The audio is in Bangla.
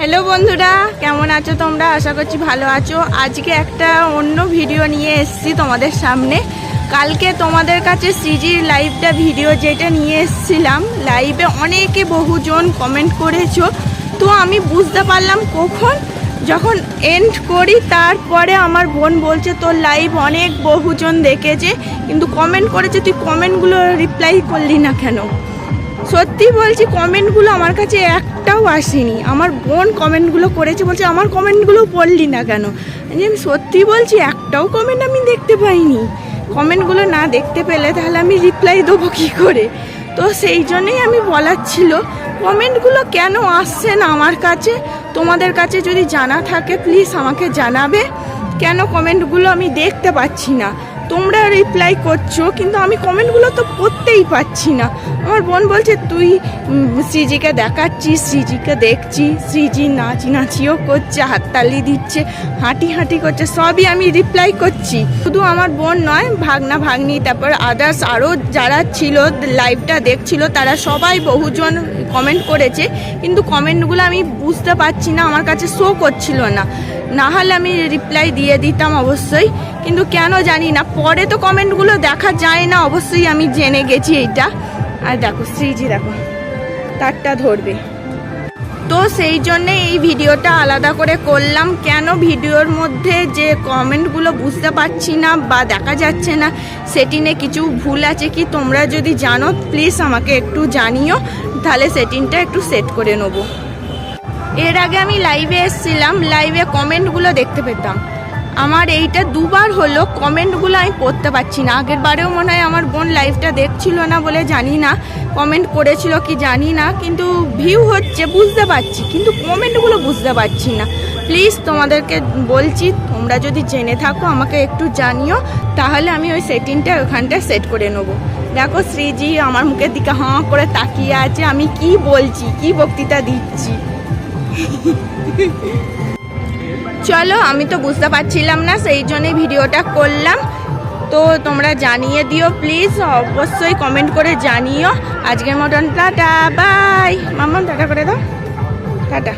হ্যালো বন্ধুরা। কেমন আছো তোমরা? আশা করছি ভালো আছো। আজকে একটা অন্য ভিডিও নিয়ে এসেছি তোমাদের সামনে। কালকে তোমাদের কাছে সিজির লাইভটা ভিডিও যেটা নিয়ে এসেছিলাম লাইভে অনেকে বহুজন কমেন্ট করেছ। তো আমি বুঝতে পারলাম কখন? যখন এন্ড করি, তারপরে আমার বোন বলছে, তোর লাইভ অনেক বহুজন দেখেছে। কিন্তু কমেন্ট করেছে, তুই কমেন্টগুলো রিপ্লাই করলি না কেন? সত্যি বলছি কমেন্টগুলো আমার কাছে একটাও আসেনি। আমার বোন কমেন্টগুলো করেছে বলছে, আমার কমেন্টগুলো পড়লি না কেন? আমি সত্যি বলছি, একটাও কমেন্ট আমি দেখতে পাইনি। কমেন্টগুলো না দেখতে পেলে তাহলে আমি রিপ্লাই দেবো কী করে? তো সেই জন্যেই আমি বলার ছিল কমেন্টগুলো কেন আসছে না আমার কাছে? তোমাদের কাছে যদি জানা থাকে প্লিজ আমাকে জানাবে। কেন কমেন্টগুলো আমি দেখতে পাচ্ছি না? তোমরা রিপ্লাই করছ, কিন্তু আমি কমেন্টগুলো তো পড়তেই পাচ্ছি না। আমার বোন বলছে, তুই শ্রীজিকে দেখাচ্ছিস, শ্রীজিকে দেখছি শ্রীজি নাচ নাচিও করছে, হাততালি দিচ্ছে, হাঁটি হাঁটি করছে, সবই আমি রিপ্লাই করছি। শুধু আমার বোন নয়, ভাগনা ভাগ্নি, তারপর আদার্স আরও যারা ছিল লাইভটা দেখছিল, তারা সবাই বহুজন কমেন্ট করেছে, কিন্তু কমেন্টগুলো আমি বুঝতে পারছি না, আমার কাছে শো করছিল না। না হলে আমি রিপ্লাই দিয়ে দিতাম অবশ্যই, কিন্তু কেন জানি না, পরে তো কমেন্টগুলো দেখা যায় না, অবশ্যই আমি জেনে গেছি এইটা। আর দেখো, শ্রীজি দেখো, তারটা ধরবে। তো সেই জন্যে এই ভিডিওটা আলাদা করে করলাম, কেন ভিডিওর মধ্যে যে কমেন্টগুলো বুঝতে পারছি না বা দেখা যাচ্ছে না সেটিংয়ে কিছু ভুল আছে কি তোমরা যদি জানো প্লিজ আমাকে একটু জানিও, তাহলে সেটিংটা একটু সেট করে নেব। এর আগে আমি লাইভে এসেছিলাম লাইভে কমেন্টগুলো দেখতে পেতাম। আমার এইটা দুবার হলো কমেন্টগুলো আমি পড়তে পারছি না। আগের বারেও মনে হয় আমার বোন লাইভটা দেখছিল না বলে জানি না। কমেন্ট করেছিল কি জানি না, কিন্তু ভিউ হচ্ছে, বুঝতে পারছি। কিন্তু কমেন্টগুলো বুঝতে পারছি না। প্লিজ তোমাদেরকে বলছি, তোমরা যদি জেনে থাকো, আমাকে একটু জানিও, তাহলে আমি ওই সেটিংটা ওখানটা সেট করে নেব। দেখো শ্রীজি আমার মুখের দিকে হাঁ করে তাকিয়ে আছে, আমি কি বলছি, কি বক্তৃতা দিচ্ছি? চলো, আমি তো বুঝতে পারছিলাম না, সেই জন্যই ভিডিওটা করলাম। তো তোমরা জানিয়ে দিও প্লিজ অবশ্যই কমেন্ট করে জানিও। আজকের মতন, টাটা বাই মাম্মাম টাটা করে দাও। টাটা।